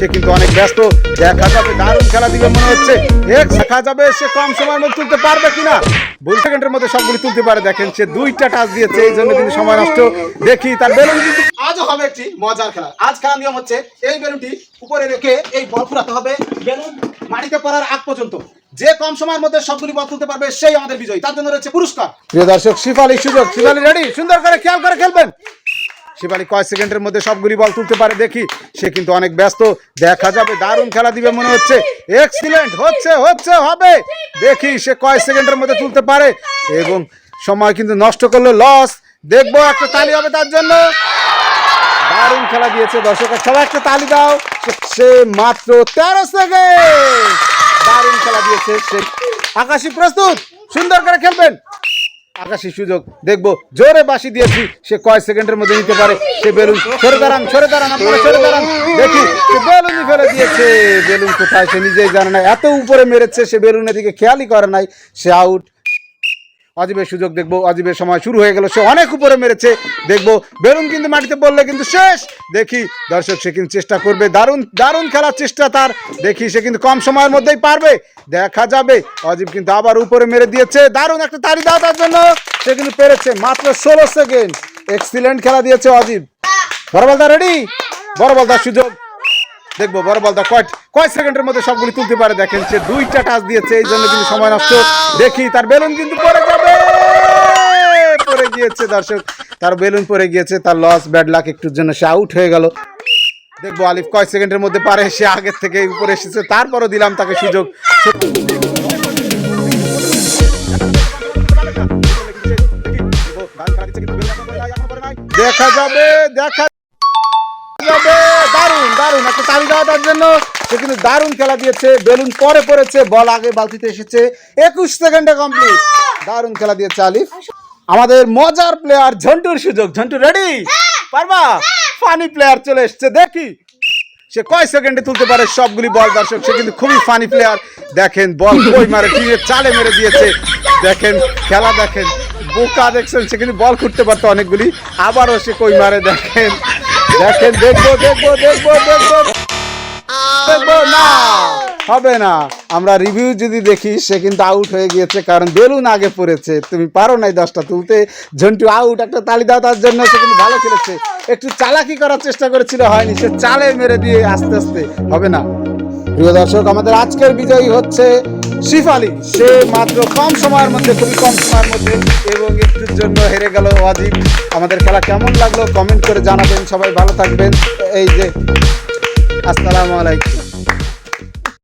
সে কিন্তু অনেক ব্যস্ত। দেখা যাবে দারুণ খেলা দিবে মনে হচ্ছে। দেখা যাবে সে কম সময়ের মধ্যে তুলতে পারবে কিনা। দুই সেকেন্ডের মধ্যে সবগুলি তুলতে পারে। দেখেন সে দুইটা টাচ দিয়েছে এই জন্য কিন্তু সময় নষ্ট। দেখি তার বেলুন কিন্তু আজও হবে একটি মজার খেলা। আজ খেলার নিয়ম হচ্ছে এই বেলুনটি উপরে রেখে এই বল ফুরাতে হবে। বেলুন মাটিতে পড়ার আগ পর্যন্ত। যে কম সময়ের মধ্যে সবগুলি বল তুলতে পারবে সেই আমাদের বিজয়ী। তার জন্য রয়েছে পুরস্কার। প্রিয় দর্শক শিফালি সুযোগ। শিফালি রেডি সুন্দর করে খেয়াল করে খেলবেন। শিফালি কয় সেকেন্ডের মধ্যে সবগুলি বল তুলতে পারে দেখি। সে কিন্তু অনেক ব্যস্ত। দেখা যাবে, দারুণ খেলা দিবে মনে হচ্ছে। এক্সিলেন্ট হচ্ছে হচ্ছে, হবে। দেখি সে কয় সেকেন্ডের মধ্যে তুলতে পারে। এবং সময় কিন্তু নষ্ট করল লস দেখব একটা তালি হবে তার জন্য। দারুণ খেলা দিয়েছে দর্শক সবাই একটা তালি দাও। সে মাত্র তেরো সেকেন্ড। দারুণ খেলা দিয়েছে সে। আকাশি প্রস্তুত, সুন্দর করে খেলবেন। আকাশি সুযোগ। দেখব জোরে বাসি দিয়েছি, সে কয় সেকেন্ডের মধ্যে নিতে পারে। সে বেলুন, সরে দাঁড়ান সরে দাঁড়ান সরে দাঁড়ান। দেখি, সে বেলুনই ফেলে দিয়েছে। বেলুন কোথায় সে নিজেই জানে না। এত উপরে মেরেছে, সে বেলুনের দিকে খেয়ালই করে নাই। সে আউট অজীবের সুযোগ দেখব অজীবের সময় শুরু হয়ে গেল, সে অনেক উপরে মেরেছে, দেখব। বেলুন কিন্তু মাটিতে পড়লে কিন্তু শেষ। দেখি দর্শক সে কিন্তু চেষ্টা করবে, দারুণ দারুণ খেলার চেষ্টা তার। দেখি সে কিন্তু কম সময়ের মধ্যেই পারবে, দেখা যাবে। অজীব কিন্তু আবার উপরে মেরে দিয়েছে, দারুণ একটা তালি দাও তার জন্য। সে কিন্তু পেরেছে মাত্র ষোলো সেকেন্ড। এক্সিলেন্ট খেলা দিয়েছে অজীব। বড় বলদা রেডি বড় বলদার সুযোগ। দেখব বড় বলদা কয় কয় সেকেন্ডের মধ্যে সবগুলি তুলতে পারে? দেখেন সে দুইটা টাচ দিয়েছে, এই জন্য কিন্তু সময় নষ্ট। দেখি, তার বেলুন কিন্তু পড়ে যাবে! পড়ে গিয়েছে, দর্শক। তার বেলুন পড়ে গিয়েছে, তার লস ব্যাড লাক একটুর জন্য সে আউট হয়ে গেল। দেখব আলিফ কয় সেকেন্ডের মধ্যে পারে, সে আগের থেকে উপরে এসেছে, তারপরও দিলাম তাকে সুযোগ। দেখা যাবে, দেখা একটা তালি দেওয়া তার জন্য। সে কিন্তু খেলা দিয়েছে। বেলুন পরে পড়েছে, বল আগে বালতিতে এসেছে। একুশ সেকেন্ডে কমপ্লিট খেলা দিয়েছে আলিফ। আমাদের মজার প্লেয়ার ঝন্টুর সুযোগ। ঝন্টু রেডি পারবা? ফানি প্লেয়ার চলে এসছে। দেখি। সে কয় সেকেন্ডে তুলতে পারে সবগুলি বল? দর্শক, সে কিন্তু খুবই ফানি প্লেয়ার দেখেন, বল কই মারে টিমের চালে মেরে দিয়েছে। দেখেন, খেলা দেখেন। বোকা দেখছেন, সে কিন্তু বল খুঁড়তে পারতো অনেকগুলি। আবারও সে কই মারে, দেখেন। দেখেন দেখব দেখব দেখব দেখব দেখব না হবে না। আমরা রিভিউ যদি দেখি, সে কিন্তু আউট হয়ে গিয়েছে, কারণ বেলুন আগে পড়েছে। তুমি পারো নাই দশটা তুলতে। ঝন্টু আউট একটা তালি দাও তার জন্য, সে কিন্তু ভালো খেলেছে। একটু চালাকি করার চেষ্টা করেছিল, হয়নি। সে চালে মেরে দিয়ে আস্তে আস্তে হবে না। প্রিয় দর্শক, আমাদের আজকের বিজয়ী হচ্ছে শিফ আলী। সে মাত্র কম সময়ের মধ্যে, খুবই কম সময়ের মধ্যে, এবং একটুর জন্য হেরে গেল অজিব আমাদের খেলা কেমন লাগল কমেন্ট করে জানাবেন। সবাই ভালো থাকবেন। এই যে, আসসালামু আলাইকুম।